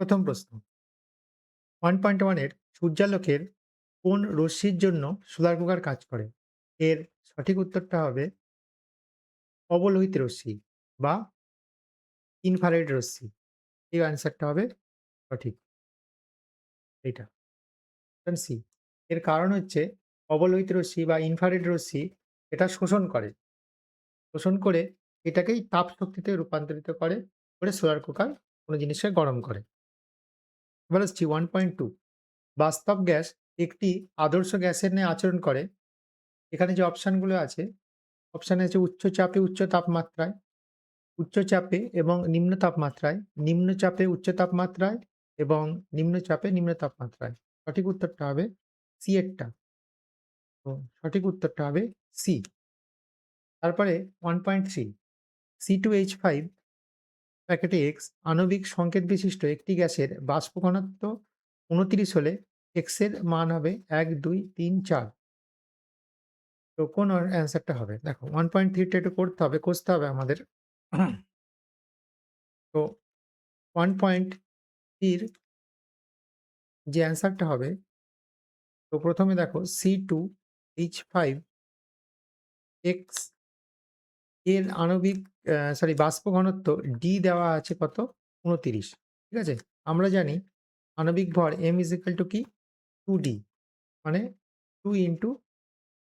প্রথম প্রশ্ন one point ওয়ানের সূর্যালোকের কোন রশ্মির জন্য সোলার কুকার কাজ করে? এর সঠিক উত্তরটা হবে অবলোহিত রশ্মি বা ইনফ্রারেড রশ্মি। এই অ্যান্সারটা হবে সঠিক। Option C. এর কারণ হচ্ছে অবলোহিত রশ্মি বা ইনফ্রারেড রশ্মি এটা শোষণ করে। শোষণ করে এটাকেই তাপ শক্তিতে রূপান্তরিত করে, করে সোলার কুকার কোনো জিনিসকে গরম করে। এবার আসছি 1.2 বাস্তব গ্যাস একটি আদর্শ গ্যাসের নিয়ে আচরণ করে। এখানে যে অপশানগুলো আছে, অপশানে আছে উচ্চ চাপে উচ্চ তাপমাত্রায়, উচ্চ চাপে এবং নিম্ন তাপমাত্রায়, নিম্ন চাপে উচ্চ তাপমাত্রায় এবং নিম্ন চাপে নিম্ন তাপমাত্রায়। সঠিক উত্তরটা হবে সি এরটা। তো সঠিক উত্তরটা হবে সি। তারপরে 1.3 C2H5 প্যাকেটে এক্স আণবিক সংকেত বিশিষ্ট একটি গ্যাসের বাষ্প ঘনত্ব 29 হলে এক্সের মান হবে 1, 2, 3, 4 তো কোন অ্যান্সারটা হবে? দেখো 1.3 টা একটু করতে হবে, কষতে হবে আমাদের। তো ওয়ান পয়েন্ট থ্রির যে অ্যান্সারটা হবে তো প্রথমে দেখো C2H5 X এর আণবিক সরি বাষ্প ঘনত্ব ডি দেওয়া আছে কত? 29 ঠিক আছে? আমরা জানি আণবিক ভর এম ইজিক্যাল টু = কি? টু ডি মানে টু ইন্টু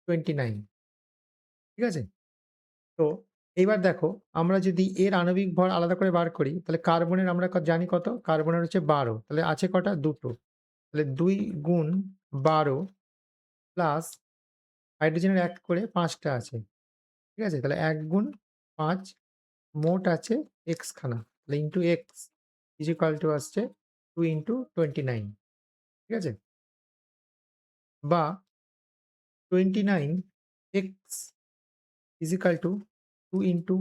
টোয়েন্টি নাইন ঠিক আছে? তো এইবার দেখো আমরা যদি এর আণবিক ভর আলাদা করে বার করি তাহলে কার্বনের আমরা জানি কত? কার্বনের হচ্ছে 12 তাহলে আছে কটা? দুটো তাহলে দুই গুণ 12 প্লাস হাইড্রোজেনের এক করে পাঁচটা আছে। ঠিক আছে? তাহলে এক গুণ পাঁচ মোট আছে X খানা। তাহলে into X is equal to আসছে 2 ইনটু 29 ঠিক আছে? বা 29 X is equal to two into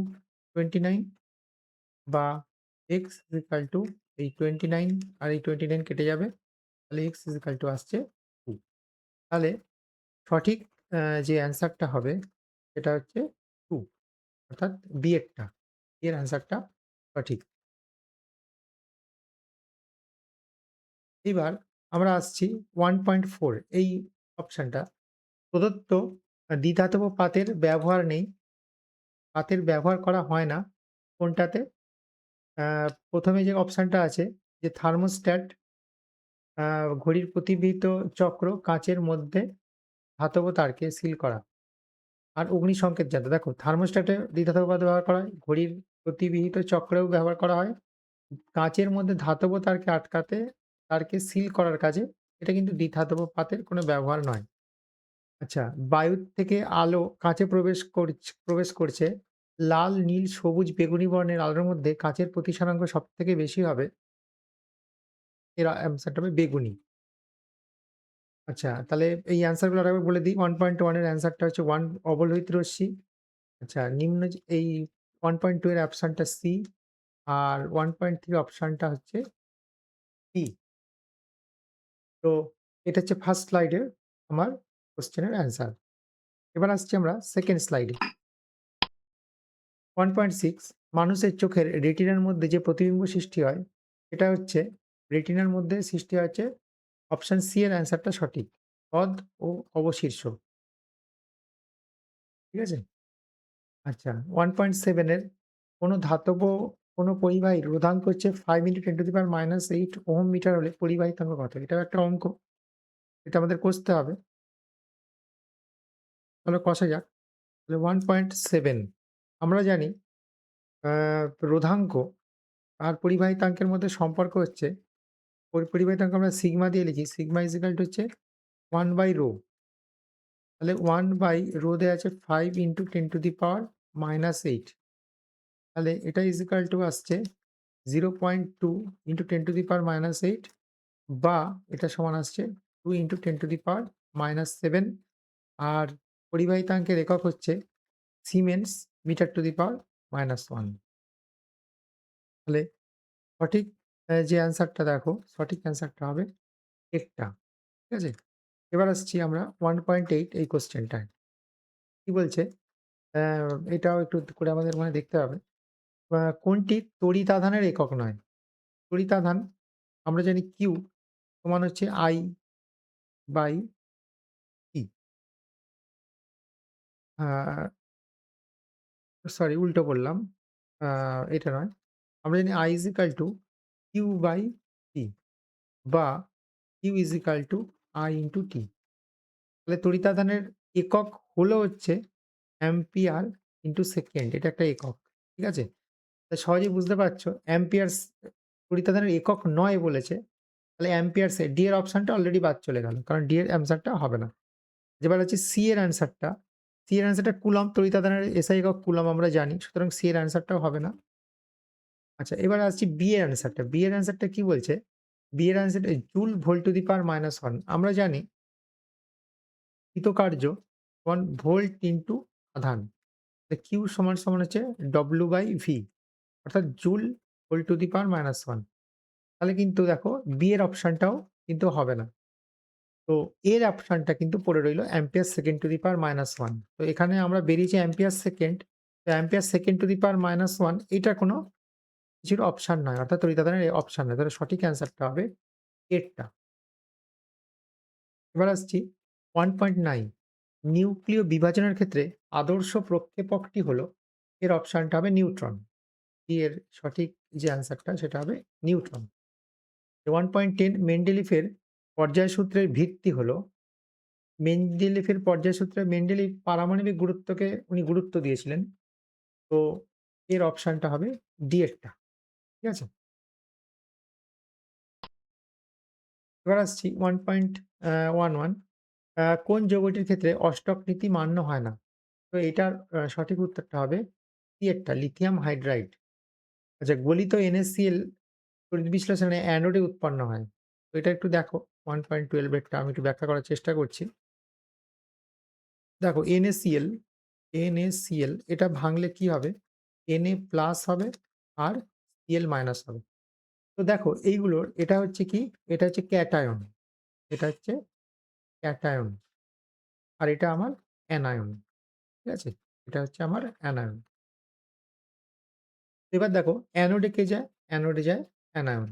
twenty nine বা এক্স ইজ ইকুয়াল টু এই 29 আর এই 29 কেটে যাবে। তাহলে এক্স ইজ ইকুয়াল টু আসছে টু তাহলে সঠিক যে অ্যান্সারটা হবে সেটা হচ্ছে 2 অর্থাৎ বি এরটা। এর অ্যান্সারটা সঠিক। এবার আমরা আসছি 1.4 এই অপশনটা প্রদত্ত দ্বিধাতব পাতের ব্যবহার নেই। পাতের ব্যবহার করা হয় না কোনটাতে? আ ১ম এ যে অপশনটা আছে, যে থার্মোস্ট্যাট আ ঘড়ির প্রতিবিহিত চক্র কাঁচের মধ্যে ধাতব তারকে সিল করা। আর অগ্নি সংকেত যন্ত্র। দেখো থার্মোস্ট্যাটে দ্বিধাতব পাত ব্যবহার করা হয়, ঘড়ির প্রতিবিহিত চক্রেও ব্যবহার করা হয়। কাঁচের মধ্যে ধাতব তারকে আটকাতে তারকে সিল করার কাজে এটা কিন্তু দ্বিধাতব পাতের কোনো ব্যবহার নয়। আচ্ছা, বায়ু থেকে আলো কাঁচে প্রবেশ করছ প্রবেশ করছে। লাল, নীল, সবুজ, বেগুনি বর্ণের আলোর মধ্যে কাঁচের প্রতিসরাঙ্ক সবথেকে বেশি হবে এর অ্যান্সারটা হবে বেগুনি। আচ্ছা, তাহলে এই অ্যান্সারগুলো আরেকবার বলে দিই। 1.1 এর অ্যান্সারটা হচ্ছে 1 অবলোহিত রশ্মি। আচ্ছা, নিম্ন যে এই 1.2 এর অপশনটা সি আর ওয়ান পয়েন্ট 1.3 অপশনটা হচ্ছে বি। তো এটা হচ্ছে ফার্স্ট স্লাইডের আমার কোয়েশ্চেনের অ্যান্সার। এবার আসছি আমরা সেকেন্ড স্লাইডে। 1.6 মানুষের চোখের রেটিনার মধ্যে যে প্রতিবিম্ব সৃষ্টি হয়, এটা হচ্ছে রেটিনার মধ্যে সৃষ্টি হচ্ছে অপশন সি এর অ্যান্সারটা সঠিক। পদ ও অবশীর্ষ। ঠিক আছে? আচ্ছা, ওয়ান পয়েন্ট সেভেনের কোনো ধাতব কোনো পরিবাহীর রোধাঙ্ক হচ্ছে 5 × 10^-8 ওহম মিটার হলে পরিবাহিতাঙ্ক কত? এটাও একটা অঙ্ক। এটা আমাদের কষতে হবে। তাহলে কষা যাক। তাহলে 1.7 আমরা জানি রোধাঙ্ক আর পরিবাহিতাঙ্কের মধ্যে সম্পর্ক হচ্ছে পরিবাহিতাঙ্ক আমরা সিগমা দিয়ে লিখি। সিগমা ইজ ইকুয়াল টু হচ্ছে 1/রো। তাহলে 1/রো দেয়া আছে 5 × 10^-8 তাহলে এটা ইজ ইকুয়াল টু আসছে 0.2 × 10^-8 বা এটা সমান আসছে 2 × 10^-7 আর পরিবাহিতাঙ্কের একক হচ্ছে siemens metre to the power -1 তাহলে সঠিক যে অ্যান্সারটা দেখো, সঠিক অ্যান্সারটা হবে এরটা। ঠিক আছে? এবার আসছি আমরা 1.8 এই কোয়েশ্চেনটায়। কি বলছে? এটাও একটু করে আমাদের মনে দেখতে হবে। কোনটি তড়িতাধানের একক নয়? তড়িতাধান আমরা জানি কিউ সমান হচ্ছে I বাই ই। সরি উল্টো বললাম। এটা নয়। আমরা জানি is equal to Q by T বা Q is equal to I into টি তাহলে তড়িতাদানের একক হলো হচ্ছে অ্যাম্পিয়ার ইন্টু সেকেন্ড এটা একটা একক। ঠিক আছে? তা সহজেই বুঝতে পারছ অ্যাম্পিয়ারস তড়িতাদানের একক নয় বলেছে। তাহলে অ্যাম্পিয়ারসে ডি এর অপশানটা অলরেডি বাদ চলে গেল। কারণ ডি এর অ্যান্সারটা হবে না। এবার হচ্ছে সি এর অ্যান্সারটা, সি এর অ্যান্সারটা কুলম তড়িতাদানের এসআই একক কুলম আমরা জানি। সুতরাং সি এর অ্যান্সারটাও হবে না। আচ্ছা এবার আসছি বি এর অ্যান্সারটা। বি এর অ্যান্সারটা কি বলছে? বি এর অ্যান্সারটা joule volt to the power minus 1 আমরা জানি কৃতকার্য সমান ভোল্ট ইন্টু আধান। কিউ সমান, সমান হচ্ছে W বাই ভি অর্থাৎ joule volt to the power minus 1 তাহলে কিন্তু দেখো বি এর অপশনটাও কিন্তু হবে না। তো এর অপশনটা কিন্তু পড়ে রইল ampere second to the power minus 1 তো এখানে আমরা বেরিয়েছি অ্যাম্পিয়ার সেকেন্ড তো ampere second to the power minus 1 এটা কোনো কিছুর অপশন নয় অর্থাৎ তড়িতাদানের অপশান নয় তাহলে সঠিক অ্যান্সারটা হবে এরটা। এবার আসছি 1.9 নিউক্লিয় বিভাজনের ক্ষেত্রে আদর্শ প্রক্ষেপকটি হলো, এর অপশানটা হবে নিউট্রন। এর সঠিক যে অ্যান্সারটা সেটা হবে নিউট্রন। 1.10 মেন্ডেলিফের পর্যায়সূত্রের ভিত্তি হলো মেন্ডেলিফের পর্যায়সূত্রে মেন্ডেলিফ পারমাণবিক গুরুত্বকে উনি গুরুত্ব দিয়েছিলেন। তো এর অপশানটা হবে ডি এরটা। ঠিক আছে? এবার আসছি 1.11 আ কোন যৌগটির ক্ষেত্রে অষ্টক নীতি মান্য হয় না? তো এটার সঠিক উত্তরটা হবে সি এরটা লিথিয়াম হাইড্রাইড। আচ্ছা গলিত তড়িৎ বিশ্লেষণে অ্যানোডে উৎপন্ন হয়। তো এটা একটু দেখো ওয়ান 1.12 এরটা আমি একটু ব্যাখ্যা করার চেষ্টা করছি। দেখো NaCl, NaCl এটা ভাঙলে কি হবে? Na প্লাস হবে আর Cl মাইনাস হবে। তো দেখো, এইগুলোর, এটা হচ্ছে কি? এটা হচ্ছে ক্যাটায়ন। এটা হচ্ছে ক্যাটায়ন। আর এটা আমার অ্যানায়ন। ঠিক আছে? এটা হচ্ছে আমার অ্যানায়ন। এবার দেখো অ্যানোডে কে যায়? অ্যানোডে যায় অ্যানায়ন।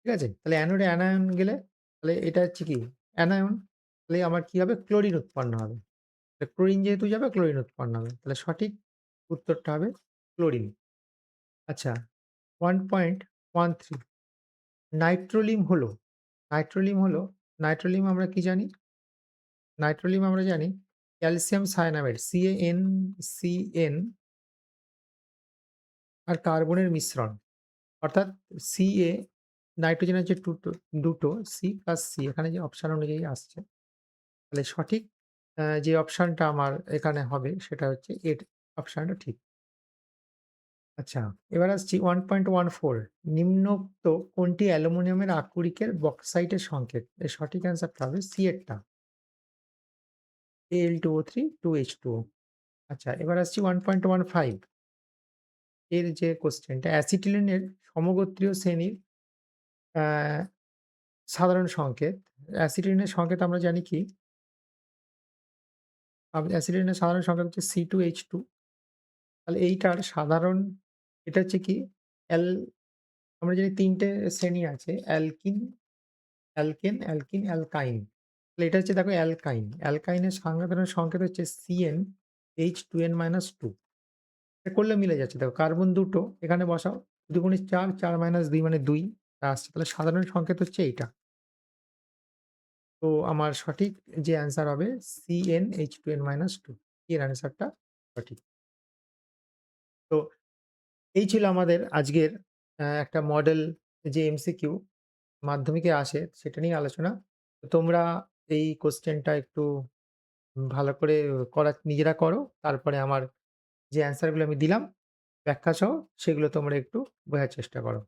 ঠিক আছে? তাহলে অ্যানোডে অ্যানায়ন গেলে, তাহলে এটা হচ্ছে কি? অ্যানায়ন। তাহলে আমার কি হবে? ক্লোরিন উৎপন্ন হবে। ক্লোরিন যেহেতু যাবে ক্লোরিন উৎপন্ন হবে। তাহলে সঠিক উত্তরটা হবে ক্লোরিন। আচ্ছা 1.13 নাইট্রোলিম হলো নাইট্রোলিম হলো নাইট্রোলিম আমরা কি জানি? নাইট্রোলিম আমরা জানি ক্যালসিয়াম সায়ানামাইড CaNCN আর কার্বনের মিশ্রণ। অর্থাৎ Ca নাইট্রোজেন হচ্ছে টুটো দুটো সি প্লাস সি এখানে যে অপশান অনুযায়ী আসছে। তাহলে সঠিক যে অপশানটা আমার এখানে হবে, সেটা হচ্ছে এর অপশানটা ঠিক। আচ্ছা, এবার আসছি 1.14 নিম্নোক্ত কোনটি অ্যালুমিনিয়ামের আকরিকের বক্সাইটের সংকেত? এর সঠিক অ্যান্সারটা হবে সি এরটা। Al2O3 2H2O আচ্ছা, এবার আসছি 1.15 এর যে কোশ্চেনটা অ্যাসিটিলিনের সমগোত্রীয় শ্রেণির সাধারণ সংকেত। অ্যাসিটিলিনের সংকেত আমরা জানি কি? অ্যাসিটিলিনের সাধারণ সংকেত হচ্ছে C2H2 তাহলে এইটার সাধারণ এটা হচ্ছে কি? অ্যাল আমরা জানি তিনটে শ্রেণি আছে অ্যালকিন, অ্যালকেন, অ্যালকিন, অ্যালকাইন। তাহলে এটা হচ্ছে দেখো অ্যালকাইন। অ্যালকাইনের সাধারণ সংকেত হচ্ছে CnH2n-2 এটা করলে মিলে যাচ্ছে দেখো কার্বন দুটো এখানে বসাও ২ গুণে ৪, ৪ মাইনাস দুই মানে ২ আসছে। তাহলে সাধারণ সংকেত হচ্ছে এইটা। তো আমার সঠিক যে অ্যান্সার হবে CnH2n-2 এর অ্যান্সারটা সঠিক। তো এই ছিল আমাদের আজকের একটা মডেল যে এমসিকিউ মাধ্যমিকে আসে সেটা নিয়ে আলোচনা। তোমরা এই কোশ্চেনটা একটু ভালো করে করা, নিজেরা করো। তারপরে আমার যে অ্যান্সারগুলো আমি দিলাম, ব্যাখ্যা সহ, সেগুলো তোমরা একটু বোঝার চেষ্টা করো।